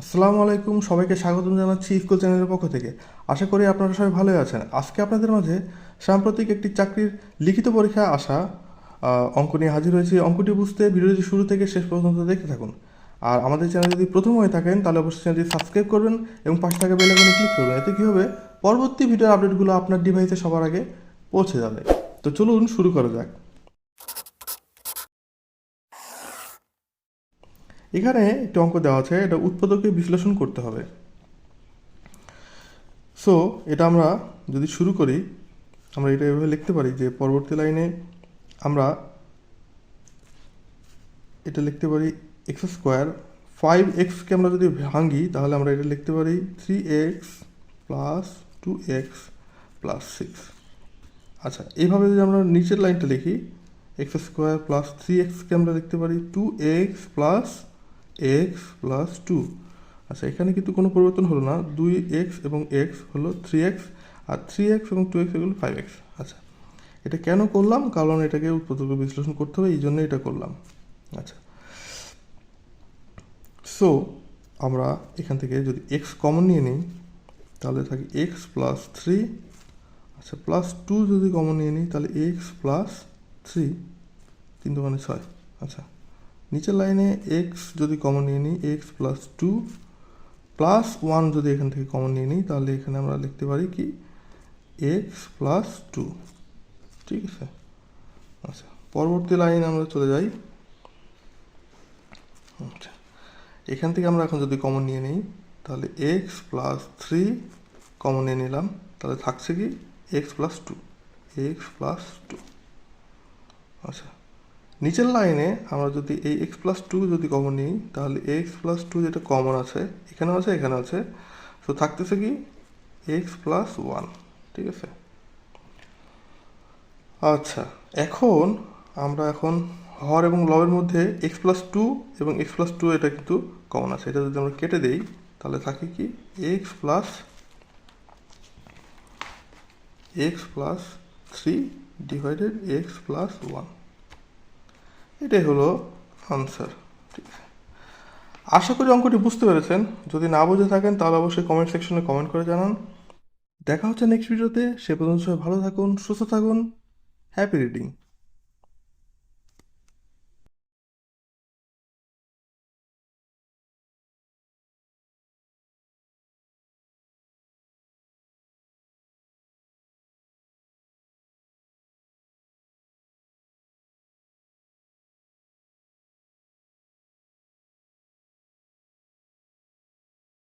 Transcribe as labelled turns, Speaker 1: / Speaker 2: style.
Speaker 1: আসসালামু আলাইকুম, সবাইকে স্বাগতম জানাচ্ছি স্কুল চ্যানেলের পক্ষ থেকে। আশা করি আপনারা সবাই ভালোই আছেন। আজকে আপনাদের মাঝে সাম্প্রতিক একটি চাকরির লিখিত পরীক্ষায় আসা অঙ্ক নিয়ে হাজির হয়েছি। অঙ্কটি বুঝতে ভিডিওটি শুরু থেকে শেষ পর্যন্ত দেখতে থাকুন। আর আমাদের চ্যানেল যদি প্রথম হয়ে থাকেন, তাহলে অবশ্যই চ্যানেলটি সাবস্ক্রাইব করবেন এবং পাশে থাকা বেল আইকনে ক্লিক করবেন। এতে কী হবে? পরবর্তী ভিডিওর আপডেটগুলো আপনার ডিভাইসে সবার আগে পৌঁছে যাবে। তো চলুন শুরু করা যাক। এখানে একটি অঙ্ক দেওয়া আছে, এটা উৎপাদকে বিশ্লেষণ করতে হবে। সো এটা আমরা যদি শুরু করি, আমরা এটা এভাবে লিখতে পারি যে পরবর্তী লাইনে আমরা এটা লিখতে পারি এক্স স্কোয়ার ফাইভ এক্সকে আমরা যদি ভাঙি, তাহলে আমরা এটা লিখতে পারি three X plus two X plus six আচ্ছা এইভাবে যদি আমরা নিচের লাইনটা লিখি এক্স স্কোয়ার প্লাস থ্রি এক্সকে আমরা লিখতে পারি two X plus X plus two আচ্ছা এখানে কিন্তু কোনো পরিবর্তন হলো না। দুই এক্স এবং এক্স হলো থ্রি এক্স আর থ্রি এক্স এবং টু এক্স এগুলো ফাইভ এক্স আচ্ছা এটা কেন করলাম? কারণ এটাকে উৎপাদক বিশ্লেষণ করতে হবে, এই জন্য এটা করলাম। আচ্ছা সো আমরা এখান থেকে যদি এক্স কমন নিয়ে নিই, তাহলে থাকে এক্স প্লাস থ্রি আচ্ছা প্লাস টু যদি কমন নিয়ে নিই, তাহলে এক্স প্লাস থ্রি তিন দোকানে ছয়। আচ্ছা নিচের লাইনে এক্স যদি কমন নিয়ে নিই X plus two plus one যদি এখান থেকে কমন নিয়ে নিই, তাহলে এখানে আমরা লিখতে পারি কি? এক্স প্লাস টু ঠিক আছে? আচ্ছা পরবর্তী লাইন আমরা চলে যাই। আচ্ছা এখান থেকে আমরা এখন যদি কমন নিয়ে নিই, তাহলে এক্স প্লাস থ্রি কমন নিয়ে নিলাম। তাহলে থাকছে কি? X plus two X plus two নিচের লাইনে আমরা যদি এই এক্স প্লাস টু যদি কমন নিই, তাহলে এক্স প্লাস টু যেটা কমন আছে, এখানেও আছে এখানে আছে। তো থাকতেছে কি এক্স প্লাস ওয়ান ঠিক আছে? আচ্ছা এখন আমরা এখন হর এবং লবের মধ্যে এক্স প্লাস টু এবং এক্স প্লাস টু এটা কিন্তু কমন আছে। এটা যদি আমরা কেটে দেই, তাহলে থাকে কি X plus X plus three divided X plus one এটাই হলো আনসার ঠিক আছে? আশা করি অঙ্কটি বুঝতে পেরেছেন। যদি না বুঝে থাকেন, তাহলে অবশ্যই কমেন্ট সেকশনে কমেন্ট করে জানান। দেখা হচ্ছে নেক্সট ভিডিওতে সে পর্যন্ত সবাই ভালো থাকুন, সুস্থ থাকুন। Happy reading